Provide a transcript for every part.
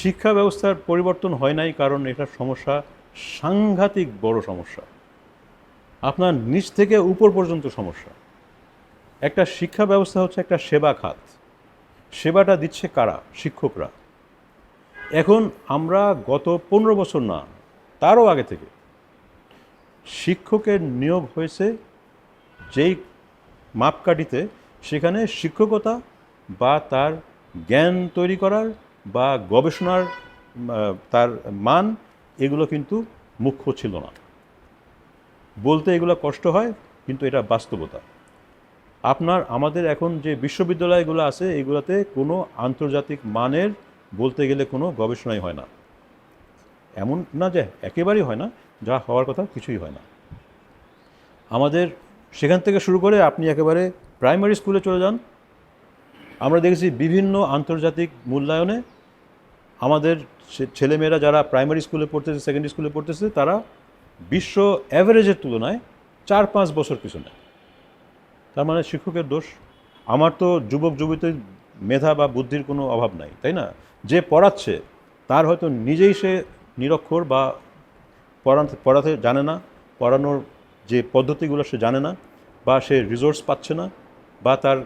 শিক্ষা ব্যবস্থার পরিবর্তন হয় নাই কারণ এটার সমস্যা সাংঘাতিক বড় সমস্যা। আপনার নিচ থেকে উপর পর্যন্ত সমস্যা। একটা শিক্ষা ব্যবস্থা হচ্ছে একটা সেবা খাত। সেবাটা দিচ্ছে কারা? শিক্ষকরা। এখন আমরা গত পনেরো বছর না, তারও আগে থেকে শিক্ষকের নিয়োগ হয়েছে যেই মাপকাঠিতে সেখানে শিক্ষকতা বা তার জ্ঞান তৈরি করার বা গবেষণার তার মান, এগুলো কিন্তু মুখ্য ছিল না। বলতে এগুলো কষ্ট হয়, কিন্তু এটা বাস্তবতা। আপনার, আমাদের এখন যে বিশ্ববিদ্যালয়গুলো আছে, এগুলোতে কোনো আন্তর্জাতিক মানের বলতে গেলে কোনো গবেষণাই হয় না। এমন না যে একেবারেই হয় না, যা হওয়ার কথা কিছুই হয় না। আমাদের সেখান থেকে শুরু করে আপনি একেবারে প্রাইমারি স্কুলে চলে যান। আমরা দেখেছি বিভিন্ন আন্তর্জাতিক মূল্যায়নে আমাদের ছেলেমেয়েরা যারা প্রাইমারি স্কুলে পড়তেছে সেকেন্ডারি স্কুলে পড়তেছে, তারা বিশ্ব অ্যাভারেজের তুলনায় চার পাঁচ বছর পিছনে। তার মানে শিক্ষকের দোষ। আমার তো যুবক যুবতীর মেধা বা বুদ্ধির কোনো অভাব নাই, তাই না? যে পড়াচ্ছে, তার হয়তো নিজেই সে নিরক্ষর বা পড়াতে পড়াতে জানে না, পড়ানোর যে পদ্ধতিগুলো সে জানে না, বা সে রিসোর্স পাচ্ছে না, বা তার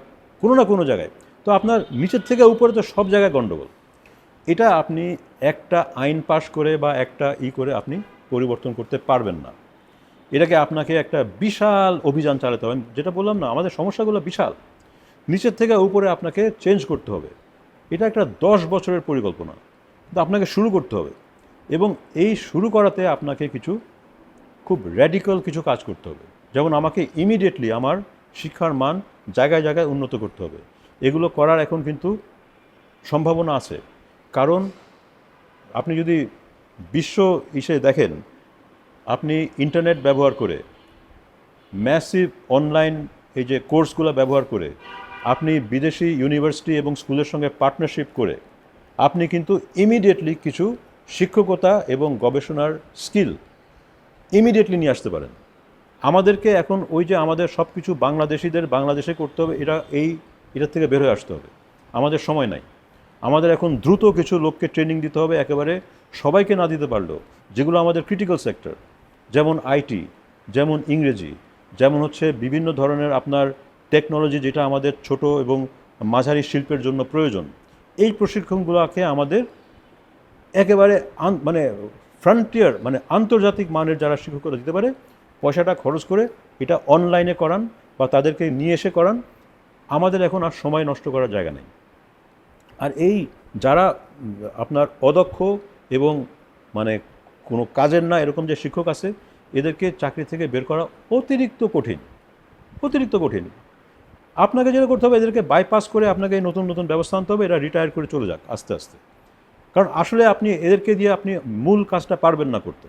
কোনো না কোনো জায়গায়। তো আপনার নিচের থেকে উপরে তো সব জায়গায় গণ্ডগোল। এটা আপনি একটা আইন পাশ করে বা একটা ই করে আপনি পরিবর্তন করতে পারবেন না। এটাকে আপনাকে একটা বিশাল অভিযান চালাতে হবে। যেটা বললাম না, আমাদের সমস্যাগুলো বিশাল। নিচের থেকে উপরে আপনাকে চেঞ্জ করতে হবে। এটা একটা দশ বছরের পরিকল্পনা। কিন্তু আপনাকে শুরু করতে হবে। এবং এই শুরু করাতে আপনাকে কিছু খুব র্যাডিক্যাল কিছু কাজ করতে হবে। যেমন আমাকে ইমিডিয়েটলি আমার শিক্ষার মান জায়গায় জায়গায় উন্নত করতে হবে। এগুলো করার এখন কিন্তু সম্ভাবনা আছে। কারণ আপনি যদি বিশ্ব হিসেবে দেখেন, আপনি ইন্টারনেট ব্যবহার করে, ম্যাসিভ অনলাইন এই যে কোর্সগুলো ব্যবহার করে, আপনি বিদেশি ইউনিভার্সিটি এবং স্কুলের সঙ্গে পার্টনারশিপ করে, আপনি কিন্তু ইমিডিয়েটলি কিছু শিক্ষকতা এবং গবেষণার স্কিল ইমিডিয়েটলি নিয়ে আসতে পারেন। আমাদেরকে এখন ওই যে আমাদের সব কিছু বাংলাদেশিদের বাংলাদেশে করতে হবে, এটা এই, এটার থেকে বের হয়ে আসতে হবে। আমাদের সময় নাই। আমাদের এখন দ্রুত কিছু লোককে ট্রেনিং দিতে হবে, একেবারে সবাইকে না দিতে পারলেও, যেগুলো আমাদের ক্রিটিক্যাল সেক্টর যেমন আইটি যেমন ইংরেজি, যেমন হচ্ছে বিভিন্ন ধরনের আপনার টেকনোলজি যেটা আমাদের ছোট এবং মাঝারি শিল্পের জন্য প্রয়োজন, এই প্রশিক্ষণগুলোকে আমাদের একেবারে মানে ফ্রন্টিয়ার মানে আন্তর্জাতিক মানের যারা শিক্ষকরা দিতে পারে, পয়সাটা খরচ করে এটা অনলাইনে করান বা তাদেরকে নিয়ে এসে করান, আমাদের এখন আর সময় নষ্ট করার জায়গা নেই। আর এই যারা আপনার অদক্ষ এবং মানে কোনো কাজের না এরকম যে শিক্ষক আছে, এদেরকে চাকরি থেকে বের করা অতিরিক্ত কঠিন অতিরিক্ত কঠিন। আপনাকে যেটা করতে হবে, এদেরকে বাইপাস করে আপনাকে নতুন নতুন ব্যবস্থা আনতে হবে, এরা রিটায়ার করে চলে যাক আস্তে আস্তে। কারণ আসলে আপনি এদেরকে দিয়ে আপনি মূল কাজটা পারবেন না করতে।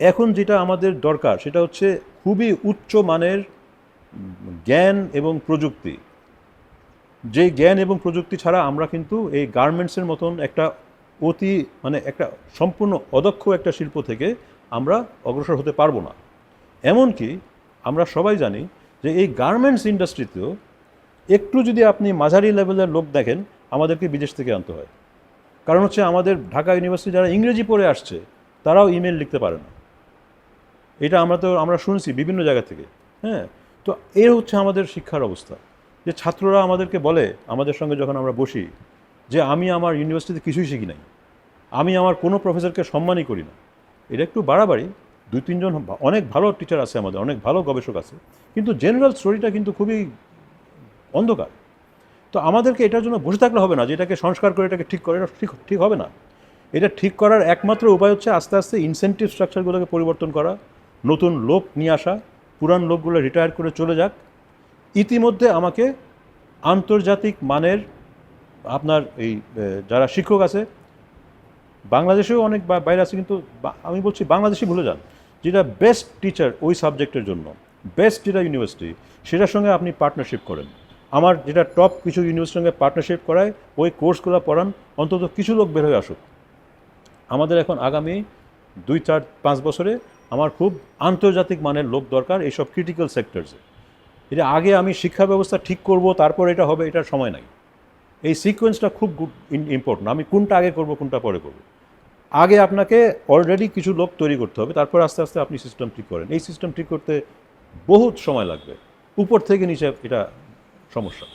এখন যেটা আমাদের দরকার, সেটা হচ্ছে খুবই উচ্চ মানের জ্ঞান এবং প্রযুক্তি। যে জ্ঞান এবং প্রযুক্তি ছাড়া আমরা কিন্তু এই গার্মেন্টসের মতন একটা অতি মানে একটা সম্পূর্ণ অদক্ষ একটা শিল্প থেকে আমরা অগ্রসর হতে পারব না। এমনকি আমরা সবাই জানি যে এই গার্মেন্টস ইন্ডাস্ট্রিতেও একটু যদি আপনি মাঝারি লেভেলের লোক দেখেন, আমাদেরকে বিদেশ থেকে আনতে হয়। কারণ হচ্ছে আমাদের ঢাকা ইউনিভার্সিটি যারা ইংরেজি পড়ে আসছে, তারাও ইমেল লিখতে পারে না। এটা আমরা তো, আমরা শুনছি বিভিন্ন জায়গা থেকে হ্যাঁ? তো এর হচ্ছে আমাদের শিক্ষার অবস্থা। যে ছাত্ররা আমাদেরকে বলে, আমাদের সঙ্গে যখন আমরা বসি, যে আমি আমার ইউনিভার্সিটিতে কিছুই শিখি নাই, আমি আমার কোনো প্রফেসরকে সম্মানই করি না। এটা একটু বাড়াবাড়ি। দুই, তিনজন অনেক ভালো টিচার আছে আমাদের, অনেক ভালো গবেষক আছে। কিন্তু জেনারেল স্টোরিটা কিন্তু খুবই অন্ধকার। তো আমাদেরকে এটার জন্য বসে থাকলে হবে না যে এটাকে সংস্কার করে, এটাকে ঠিক করে ঠিক ঠিক হবে না। এটা ঠিক করার একমাত্র উপায় হচ্ছে আস্তে আস্তে ইনসেন্টিভ স্ট্রাকচারগুলোকে পরিবর্তন করা, নতুন লোক নিয়ে আসা, পুরান লোকগুলো রিটায়ার করে চলে যাক। ইতিমধ্যে আমাকে আন্তর্জাতিক মানের আপনার এই যারা শিক্ষক আছে, বাংলাদেশেও অনেক বাইরে আছে, কিন্তু আমি বলছি বাংলাদেশি ভুলে যান। যেটা বেস্ট টিচার ওই সাবজেক্টের জন্য বেস্ট যেটা ইউনিভার্সিটি সেটার সঙ্গে আপনি পার্টনারশিপ করেন। আমার যেটা টপ কিছু ইউনিভার্সিটির সঙ্গে পার্টনারশিপ করায়, ওই কোর্সগুলো পড়ান, অন্তত কিছু লোক বের হয়ে আসুক। আমাদের এখন আগামী দুই চার পাঁচ বছরে আমার খুব আন্তর্জাতিক মানের লোক দরকার এইসব ক্রিটিক্যাল সেক্টরসে এটা আগে আমি শিক্ষা ব্যবস্থা ঠিক করব, তারপর এটা হবে এটা সময় নাই। এই সিকোয়েন্সটা খুব ইম্পর্টেন্ট আমি কোনটা আগে করব, কোনটা পরে করব। আগে আপনাকে অলরেডি কিছু লোক তৈরি করতে হবে, তারপর আস্তে আস্তে আপনি সিস্টেম ঠিক করেন। এই সিস্টেম ঠিক করতে বহুত সময় লাগবে। উপর থেকে নিচে এটা সমস্যা।